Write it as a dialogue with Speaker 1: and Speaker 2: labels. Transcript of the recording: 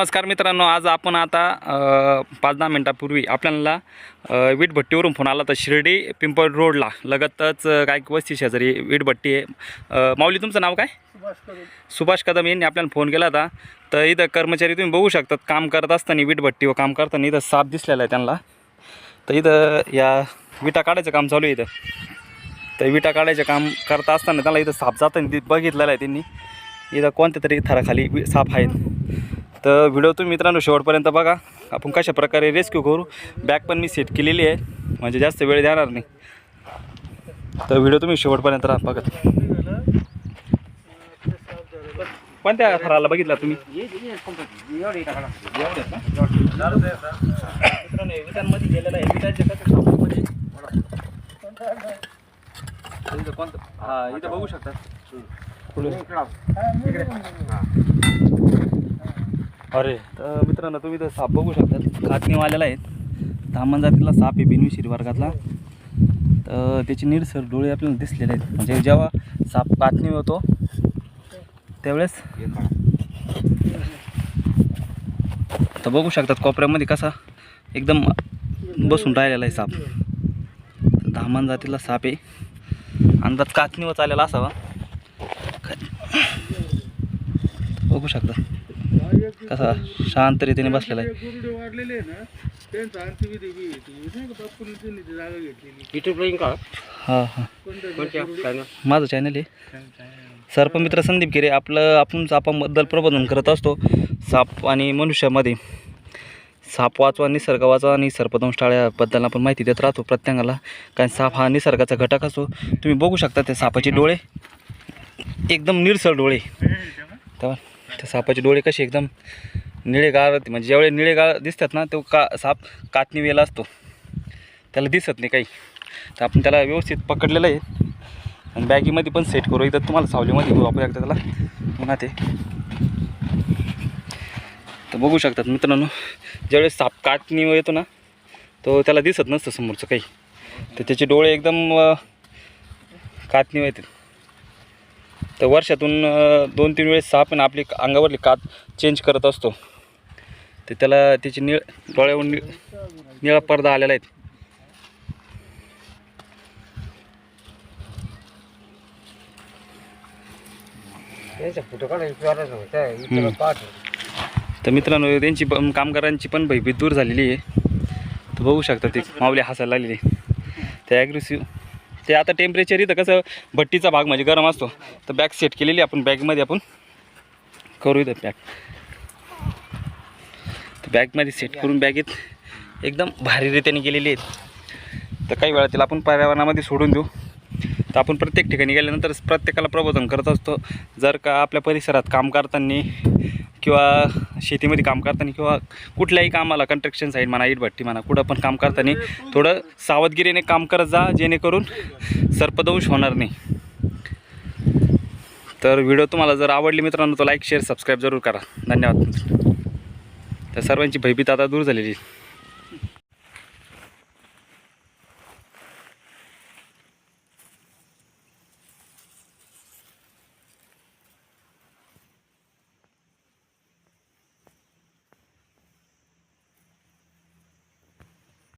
Speaker 1: नमस्कार मित्रांनो आज आपण आता पाच दहा मिनटापूर्वी आपल्याला वीटभट्टीवरून फोन आला तर शिर्डी पिंपळ रोडला. लगतच काय वस्ती शेजारी वीटभट्टी आहे. माऊली तुमचं नाव काय? सुभाष कदम. यांनी आपल्याला फोन केला होता. तर इथं कर्मचारी तुम्ही बघू शकतात काम करत असताना वीटभट्टी व काम करताना इथं साप दिसलेला आहे त्यांना. तर इथं या विटा काढायचं काम चालू आहे इथं. तर विटा काढायचं काम करता असताना त्याला इथं साप जाताना बघितलेलं आहे त्यांनी. इथं कोणत्या तरी थराखाली वि- साप आहेत. तर व्हिडिओ तुम्ही मित्रांनो शेवटपर्यंत बघा. आपण कशा प्रकारे रेस्क्यू करू? बॅग पण मी सेट केलेली आहे. म्हणजे जास्त वेळ देणार नाही. तर व्हिडिओ तुम्ही शेवटपर्यंत राहा बघत कोणत्या थराला बघितला तुम्ही? इथं हा बघू शकता. अरे. तर मित्रांनो तुम्ही तर साप बघू शकता कातणीवाल्याला आहेत. धामण जातीला साप आहे बिनविशिरी वर्गातला. तर त्याचे निरसर डोळे आपल्याला दिसलेले आहेत. म्हणजे जेव्हा साप कातणी होतो त्यावेळेस तर बघू शकतात कोपऱ्यामध्ये कसा एकदम बसून राहिलेला आहे साप. धामण जातीला साप आहे. अंदाज कातणीवर चालेला असावा. बघू शकता. कसा शांत रीतीने बसलेला आहे. हां हां. माझं चॅनल आहे. सर्पमित्र संदीप गिरे आपलं आपण सापांबद्दल प्रबोधन करत असतो साप आणि मनुष्यामध्ये. साप वाचवा निसर्ग वाचवा आणि सर्पदंश टाळ्याबद्दल आपण माहिती देत राहतो प्रत्येकाला कारण साप हा निसर्गाचा घटक असतो तुम्ही बघू शकता त्या सापाचे डोळे. एकदम निरसळ डोळे. तेव्हा त्या सापाचे डोळे कसे एकदम निळेगाळ म्हणजे ज्यावेळी निळेगाळ दिसतात ना तो का साप कातणी वेला असतो. त्याला दिसत नाही काही. तर आपण त्याला व्यवस्थित पकडलेलं आहे. आणि बॅगीमध्ये पण सेट करू. इथं तुम्हाला सावलीमध्ये घेऊ आपण एकदा त्याला. पुन्हा ते. तर बघू शकतात मित्रांनो ज्यावेळेस साप काटणी येतो ना तो त्याला दिसत नसतं समोरचं काही. तर त्याचे डोळे एकदम कातणी येतील. तर वर्षातून दोन तीन वेळेस साप आहे ना आपली अंगावरली कात चेंज करत असतो. तर त्याला त्याची निळ डोळ्यावर निळ निळा पडदा आलेला आहे. तर मित्रांनो त्यांची पण कामगारांची पण भयभीत दूर झालेली आहे. तर बघू शकता ते माऊली हसायला लागलेली ते ॲग्रेसिव्ह ते आता टेम्परेचर इथं कसं भट्टीचा भाग म्हणजे गरम असतो. तर बॅग सेट केलेली आपण बॅगमध्ये आपण. करू इथं बॅग तर बॅगमध्ये सेट करून बॅगेत एकदम भारीरित्याने गेलेली आहेत. तर काही वेळा तिला आपण पर्यावरणामध्ये सोडून देऊ. तर आपण प्रत्येक ठिकाणी गेल्यानंतर प्रत्येकाला प्रबोधन करत असतो. जर का आपल्या परिसरात काम करताना किंवा शेतीमध्ये काम करताना किंवा कुठल्याही कामाला कन्स्ट्रक्शन साईड म्हणा इटभट्टी म्हणा कुठं पण काम करताना थोडं सावधगिरीने काम करत जा जेणेकरून सर्पदंश होणार नाही. तर व्हिडिओ तुम्हाला जर आवडली मित्रांनो तो लाईक शेअर सबस्क्राईब जरूर करा. धन्यवाद तर सर्वांची भयभीत आता दूर झालेली. आहे.